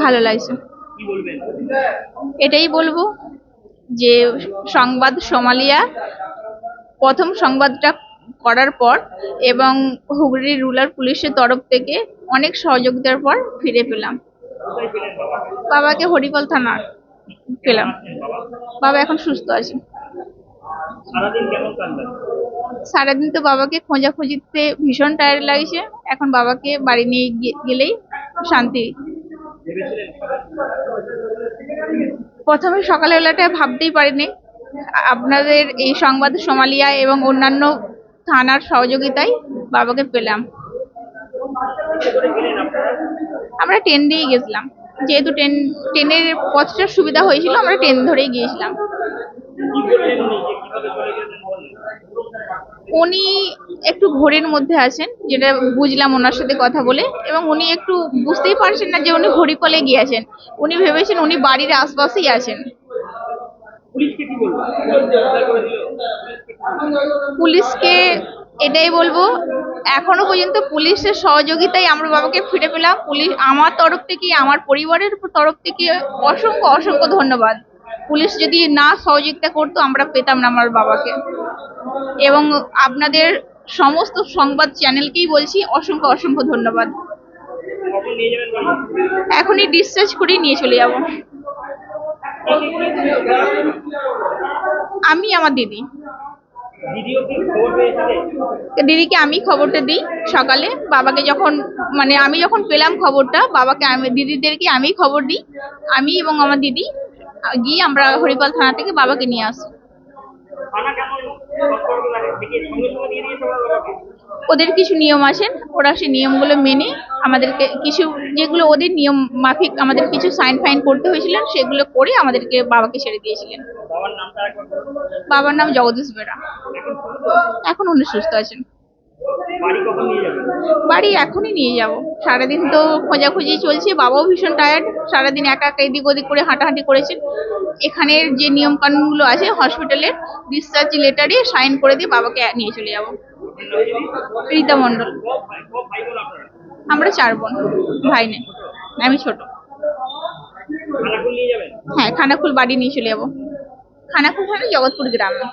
ভালো লাগছে। এটাই বলব যে সংবাদ সোমালিয়া, প্রথম সংবাদটা করার পর এবং হুগলি রুরাল পুলিশের তরফ থেকে অনেক সহযোগিতার পর ফিরে পেলাম। বাবাকে হরিপাল থানার পেলাম। বাবা এখন সুস্থ আছে। সারাদিন তো বাবাকে খোঁজাখুঁজিতে ভীষণ টায়ার্ড লাগছে। এখন বাবাকে বাড়ি নিয়ে গেলেই শান্তি। প্রথমে সকালবেলাটা ভাবতেই পারিনি। আপনাদের এই সংবাদ সোমালিয়া এবং অন্যান্য থানার সহযোগিতায় বাবাকে পেলাম। আমরা ট্রেন দিয়ে গেছিলাম। যেহেতু ট্রেন, ট্রেনের পথটা সুবিধা হয়েছিল, আমরা ট্রেন ধরেই গিয়েছিলাম। উনি একটু ঘোরের মধ্যে আছেন যেটা বুঝলাম ওনার সাথে কথা বলে এবং উনি একটু বুঝতেই পারছেন না যে উনি হরিপালে গিয়েছেন উনি ভেবেছেন উনি বাড়ির আশপাশেই আছেন। পুলিশকে এটাই বলব এখনও পর্যন্ত পুলিশের সহযোগিতায় আমরা বাবাকে ফিরে পেলাম। পুলিশ আমার তরফ থেকে আমার পরিবারের তরফ থেকে অসংখ্য অসংখ্য ধন্যবাদ। পুলিশ যদি না সহযোগিতা করতো আমরা পেতাম না আমার বাবাকে। এবং আপনাদের সমস্ত সংবাদ চ্যানেলকেই বলছি অসংখ্য অসংখ্য ধন্যবাদ। এখনই ডিসচার্জ করেই নিয়ে চলে যাব। আমি আমার দিদি। দিদিকে আমি খবরটা দিই সকালে। বাবাকে যখন মানে আমি যখন পেলাম খবরটা, বাবাকে আমি, দিদিদেরকে আমি খবর দিই। আমি এবং আমার দিদি, গিয়ে আমরা হরিপাল থানা থেকে বাবাকে নিয়ে আসি। ওদের কিছু নিয়ম আছে ওরা সেই নিয়মগুলো মেনে আমাদেরকে কিছু যেগুলো ওদের নিয়ম মাফিক আমাদের কিছু সাইন ফাইন করতে হয়েছিলেন সেগুলো করে আমাদেরকে বাবাকে ছেড়ে দিয়েছিলেন। বাবার নাম জগদীশ শুনুন এখন উনি সুস্থ আছেন। বাড়ি এখনই নিয়ে যাব। সারাদিন তো খোঁজাখুঁজি চলছে, বাবাও ভীষণ টায়ার্ড সারাদিন একা একা এদিক ওদিক করে হাঁটাহাঁটি করেছেন এখানের যে নিয়ম কানুনগুলো আছে হসপিটালের ডিসচার্জ লেটারে সাইন করে দিয়ে বাবাকে নিয়ে চলে যাব। রীতা মণ্ডল। আমরা চার বোন, ভাই নেই আমি ছোট। হ্যাঁ খানাকুল বাড়ি নিয়ে চলে যাব। খানাকুল মানে জগৎপুর গ্রামে।